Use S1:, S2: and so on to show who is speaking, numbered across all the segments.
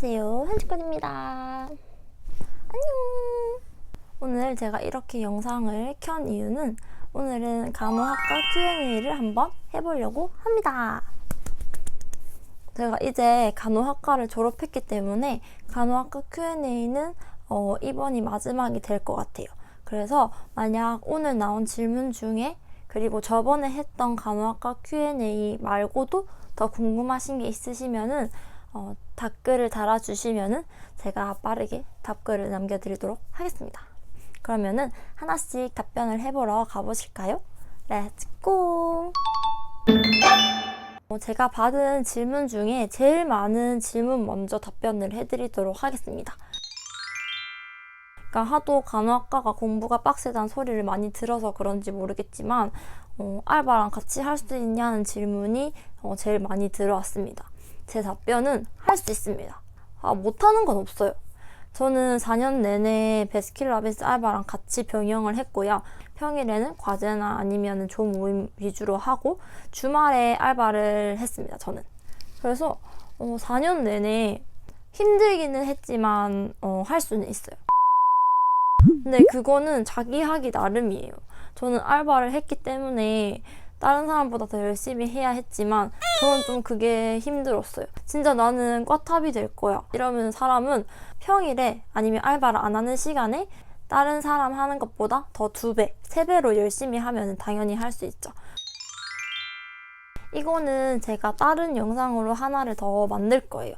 S1: 안녕하세요. 현주권입니다. 안녕. 오늘 제가 이렇게 영상을 켠 이유는 오늘은 간호학과 Q&A를 한번 해보려고 합니다. 제가 이제 간호학과를 졸업했기 때문에 간호학과 Q&A는 어, 이번이 마지막이 될 것 같아요. 그래서 만약 오늘 나온 질문 중에 그리고 저번에 했던 간호학과 Q&A 말고도 더 궁금하신 게 있으시면은 어, 댓글을 달아주시면은 제가 빠르게 답글을 남겨드리도록 하겠습니다. 그러면은 하나씩 답변을 해보러 가보실까요? 렛츠고! 어, 제가 받은 질문 중에 제일 많은 질문 먼저 답변을 해드리도록 하겠습니다. 그러니까 하도 간호학과가 공부가 빡세다는 소리를 많이 들어서 그런지 모르겠지만 어, 알바랑 같이 할 수 있냐는 질문이 어, 제일 많이 들어왔습니다. 제 답변은 할 수 있습니다. 아, 못하는 건 없어요. 저는 4년 내내 베스킨라빈스 알바랑 같이 병영을 했고요. 평일에는 과제나 아니면 조 모임 위주로 하고 주말에 알바를 했습니다. 저는. 그래서 어, 4년 내내 힘들기는 했지만 어, 할 수는 있어요. 근데 그거는 자기 하기 나름이에요. 저는 알바를 했기 때문에 다른 사람보다 더 열심히 해야 했지만 저는 좀 그게 힘들었어요. 진짜 나는 꽈탑이 될 거야. 이러면 사람은 평일에 아니면 알바를 안 하는 시간에 다른 사람 하는 것보다 더 두 배, 세 배로 열심히 하면 당연히 할 수 있죠. 이거는 제가 다른 영상으로 하나를 더 만들 거예요.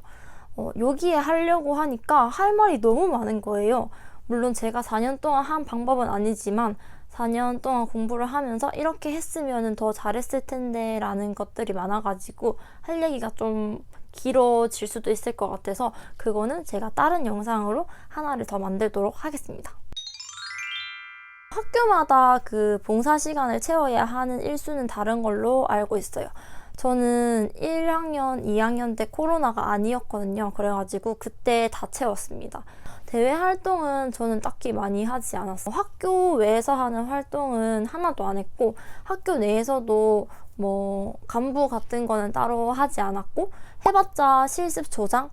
S1: 어, 여기에 하려고 하니까 할 말이 너무 많은 거예요. 물론 제가 4년 동안 한 방법은 아니지만 4년 동안 공부를 하면서 이렇게 했으면 더 잘했을 텐데 라는 것들이 많아가지고 할 얘기가 좀 길어질 수도 있을 것 같아서 그거는 제가 다른 영상으로 하나를 더 만들도록 하겠습니다. 학교마다 그 봉사 시간을 채워야 하는 일수는 다른 걸로 알고 있어요. 저는 1학년, 2학년 때 코로나가 아니었거든요. 그래가지고 그때 다 채웠습니다. 대외 활동은 저는 딱히 많이 하지 않았어요. 학교 외에서 하는 활동은 하나도 안 했고 학교 내에서도 뭐 간부 같은 거는 따로 하지 않았고 해봤자 실습 조장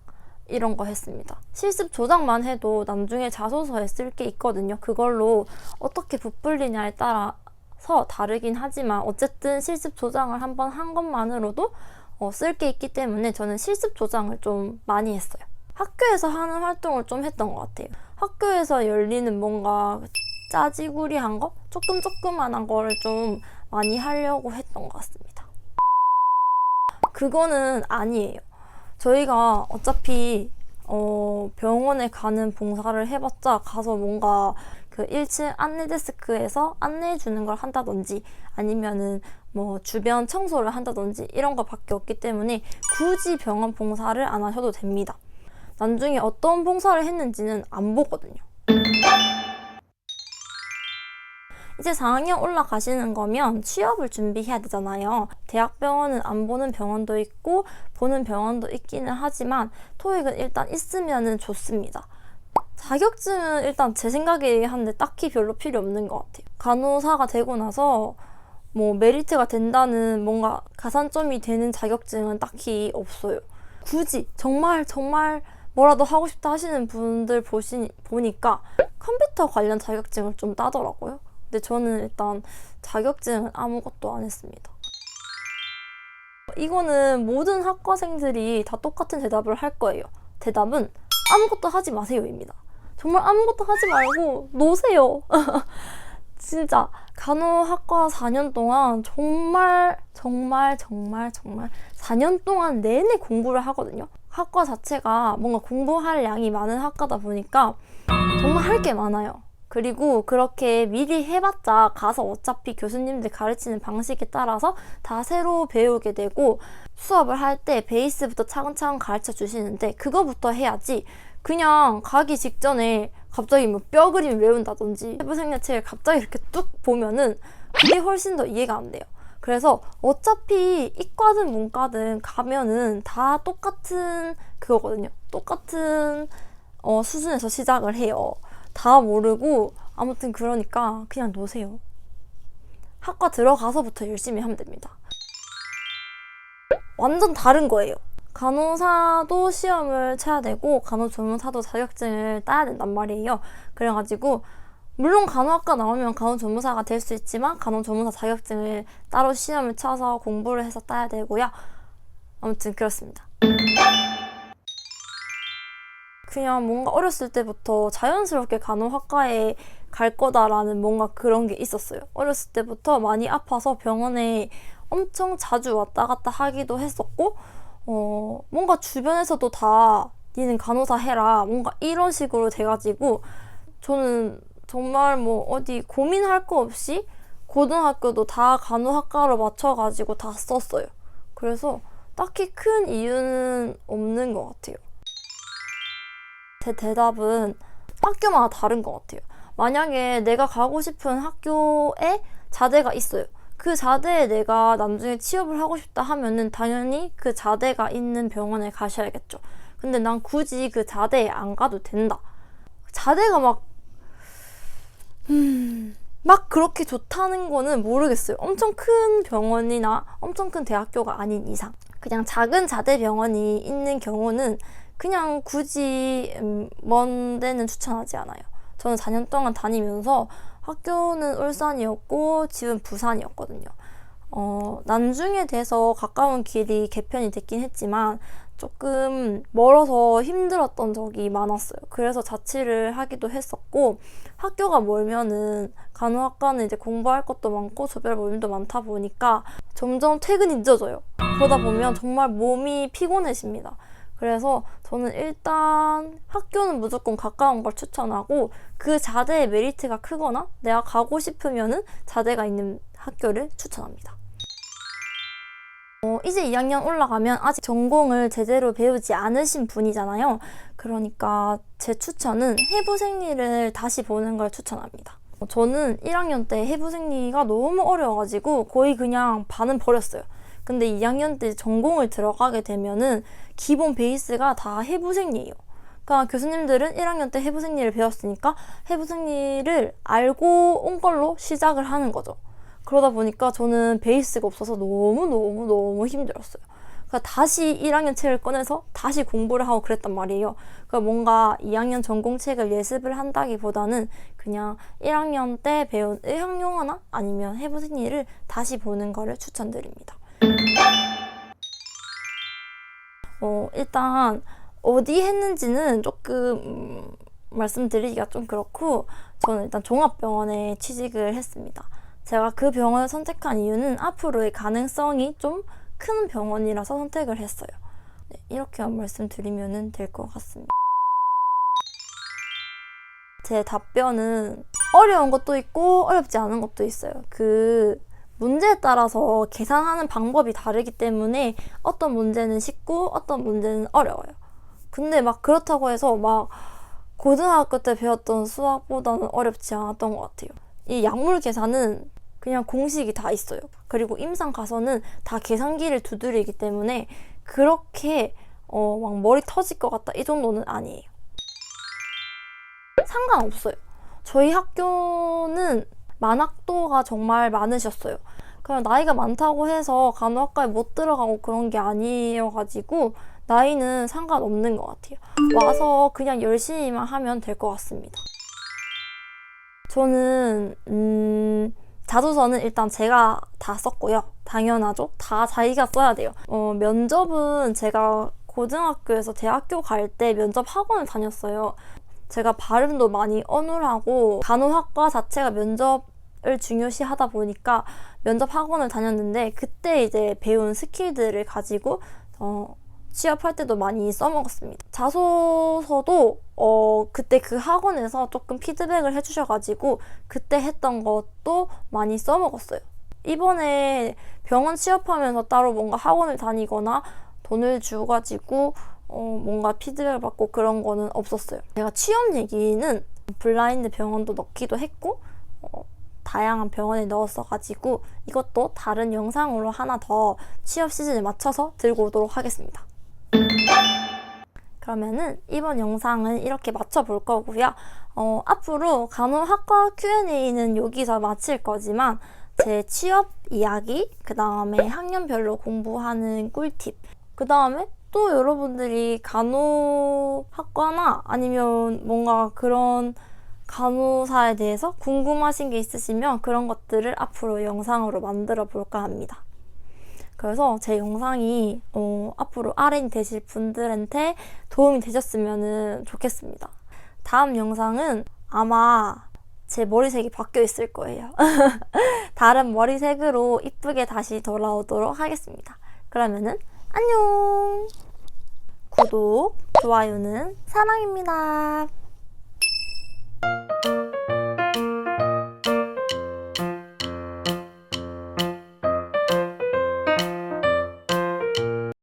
S1: 이런 거 했습니다. 실습 조장만 해도 나중에 자소서에 쓸 게 있거든요. 그걸로 어떻게 부풀리냐에 따라 서 다르긴 하지만 어쨌든 실습 조장을 한번 한 것만으로도 어, 쓸게 있기 때문에 저는 실습 조장을 좀 많이 했어요. 학교에서 하는 활동을 좀 했던 것 같아요. 학교에서 열리는 뭔가 짜지구리한 거? 조금 조그만한 거를 좀 많이 하려고 했던 것 같습니다. 그거는 아니에요. 저희가 어차피 어, 병원에 가는 봉사를 해봤자 가서 뭔가 그 1층 안내 데스크에서 안내해 주는 걸 한다든지 아니면은 뭐 주변 청소를 한다든지 이런 거밖에 없기 때문에 굳이 병원 봉사를 안 하셔도 됩니다. 나중에 어떤 봉사를 했는지는 안 보거든요. 이제 4학년 올라가시는 거면 취업을 준비해야 되잖아요. 대학병원은 안 보는 병원도 있고 보는 병원도 있기는 하지만 토익은 일단 있으면 좋습니다. 자격증은 일단 제 생각에 한데 딱히 별로 필요 없는 것 같아요. 간호사가 되고 나서 뭐 메리트가 된다는 뭔가 가산점이 되는 자격증은 딱히 없어요. 굳이 정말 정말 뭐라도 하고 싶다 하시는 분들 보시, 보니까 컴퓨터 관련 자격증을 좀 따더라고요. 근데 저는 일단 자격증은 아무것도 안 했습니다. 이거는 모든 학과생들이 다 똑같은 대답을 할 거예요. 대답은 아무것도 하지 마세요입니다. 정말 아무것도 하지 말고 노세요. 진짜 간호학과 4년 동안 정말 정말 정말 정말 4년 동안 내내 공부를 하거든요. 학과 자체가 뭔가 공부할 양이 많은 학과다 보니까 정말 할 게 많아요. 그리고 그렇게 미리 해봤자 가서 어차피 교수님들 가르치는 방식에 따라서 다 새로 배우게 되고 수업을 할 때 베이스부터 차근차근 가르쳐 주시는데 그거부터 해야지 그냥 가기 직전에 갑자기 뭐 뼈 그림 외운다든지 세부 생략책을 갑자기 이렇게 뚝 보면은 그게 훨씬 더 이해가 안 돼요. 그래서 어차피 이과든 문과든 가면은 다 똑같은 그거거든요. 똑같은 어, 수준에서 시작을 해요. 다 모르고 아무튼 그러니까 그냥 노세요. 학과 들어가서부터 열심히 하면 됩니다. 완전 다른 거예요. 간호사도 시험을 쳐야 되고 간호조무사도 자격증을 따야 된단 말이에요. 그래가지고 물론 간호학과 나오면 간호조무사가 될 수 있지만 간호조무사 자격증을 따로 시험을 쳐서 공부를 해서 따야 되고요. 아무튼 그렇습니다. 그냥 뭔가 어렸을 때부터 자연스럽게 간호학과에 갈 거다라는 뭔가 그런 게 있었어요. 어렸을 때부터 많이 아파서 병원에 엄청 자주 왔다 갔다 하기도 했었고, 어, 뭔가 주변에서도 다 니는 간호사 해라. 뭔가 이런 식으로 돼가지고, 저는 정말 뭐 어디 고민할 거 없이 고등학교도 다 간호학과로 맞춰가지고 다 썼어요. 그래서 딱히 큰 이유는 없는 것 같아요. 제 대답은 학교마다 다른 것 같아요. 만약에 내가 가고 싶은 학교에 자대가 있어요. 그 자대에 내가 나중에 취업을 하고 싶다 하면은 당연히 그 자대가 있는 병원에 가셔야겠죠. 근데 난 굳이 그 자대에 안 가도 된다. 자대가 막, 음, 막 그렇게 좋다는 거는 모르겠어요. 엄청 큰 병원이나 엄청 큰 대학교가 아닌 이상. 그냥 작은 자대 병원이 있는 경우는 그냥 굳이 음, 먼 데는 추천하지 않아요. 저는 4년 동안 다니면서 학교는 울산이었고 집은 부산이었거든요. 어, 난중에 돼서 가까운 길이 개편이 됐긴 했지만 조금 멀어서 힘들었던 적이 많았어요. 그래서 자취를 하기도 했었고 학교가 멀면은 간호학과는 이제 공부할 것도 많고 조별 모임도 많다 보니까 점점 퇴근이 늦어져요. 그러다 보면 정말 몸이 피곤해집니다. 그래서 저는 일단 학교는 무조건 가까운 걸 추천하고 그 자대의 메리트가 크거나 내가 가고 싶으면은 자대가 있는 학교를 추천합니다. 어, 이제 2학년 올라가면 아직 전공을 제대로 배우지 않으신 분이잖아요. 그러니까 제 추천은 해부 생리를 다시 보는 걸 추천합니다. 어, 저는 1학년 때 해부 생리가 너무 어려워가지고 거의 그냥 반은 버렸어요. 근데 2학년 때 전공을 들어가게 되면은 기본 베이스가 다 해부생리예요. 그러니까 교수님들은 1학년 때 해부생리를 배웠으니까 해부생리를 알고 온 걸로 시작을 하는 거죠. 그러다 보니까 저는 베이스가 없어서 너무너무너무 힘들었어요. 그러니까 다시 1학년 책을 꺼내서 다시 공부를 하고 그랬단 말이에요. 그러니까 뭔가 2학년 전공책을 예습을 한다기보다는 그냥 1학년 때 배운 의학용어나 아니면 해부생리를 다시 보는 거를 추천드립니다. 어, 일단 어디 했는지는 조금 음, 말씀드리기가 좀 그렇고 저는 일단 종합병원에 취직을 했습니다. 제가 그 병원을 선택한 이유는 앞으로의 가능성이 좀 큰 병원이라서 선택을 했어요. 네, 이렇게만 말씀드리면 될 것 같습니다. 제 답변은 어려운 것도 있고 어렵지 않은 것도 있어요. 그 문제에 따라서 계산하는 방법이 다르기 때문에 어떤 문제는 쉽고 어떤 문제는 어려워요. 근데 막 그렇다고 해서 막 고등학교 때 배웠던 수학보다는 어렵지 않았던 것 같아요. 이 약물 계산은 그냥 공식이 다 있어요. 그리고 임상 가서는 다 계산기를 두드리기 때문에 그렇게 어, 막 머리 터질 것 같다 이 정도는 아니에요. 상관없어요. 저희 학교는 만학도가 정말 많으셨어요. 그냥 나이가 많다고 해서 간호학과에 못 들어가고 그런 게 아니어가지고 나이는 상관없는 것 같아요. 와서 그냥 열심히만 하면 될 것 같습니다. 저는 음, 자소서는 일단 제가 다 썼고요. 당연하죠. 다 자기가 써야 돼요. 어, 면접은 제가 고등학교에서 대학교 갈 때 면접 학원을 다녔어요. 제가 발음도 많이 어눌하고 간호학과 자체가 면접을 중요시 하다 보니까 면접 학원을 다녔는데 그때 이제 배운 스킬들을 가지고 어, 취업할 때도 많이 써먹었습니다. 자소서도 어, 그때 그 학원에서 조금 피드백을 해주셔가지고 그때 했던 것도 많이 써먹었어요. 이번에 병원 취업하면서 따로 뭔가 학원을 다니거나 돈을 주가지고 어, 뭔가 피드백을 받고 그런 거는 없었어요. 제가 취업 얘기는 블라인드 병원도 넣기도 했고 어, 다양한 병원에 넣었어가지고 이것도 다른 영상으로 하나 더 취업 시즌에 맞춰서 들고 오도록 하겠습니다. 그러면은 이번 영상은 이렇게 맞춰볼 거고요. 어, 앞으로 간호학과 Q&A는 여기서 마칠 거지만 제 취업 이야기, 그 다음에 학년별로 공부하는 꿀팁, 그 다음에 또 여러분들이 간호학과나 아니면 뭔가 그런 간호사에 대해서 궁금하신 게 있으시면 그런 것들을 앞으로 영상으로 만들어 볼까 합니다. 그래서 제 영상이 어, 앞으로 RN이 되실 분들한테 도움이 되셨으면 좋겠습니다. 다음 영상은 아마 제 머리색이 바뀌어 있을 거예요. 다른 머리색으로 이쁘게 다시 돌아오도록 하겠습니다. 그러면은 안녕! 구독, 좋아요는 사랑입니다.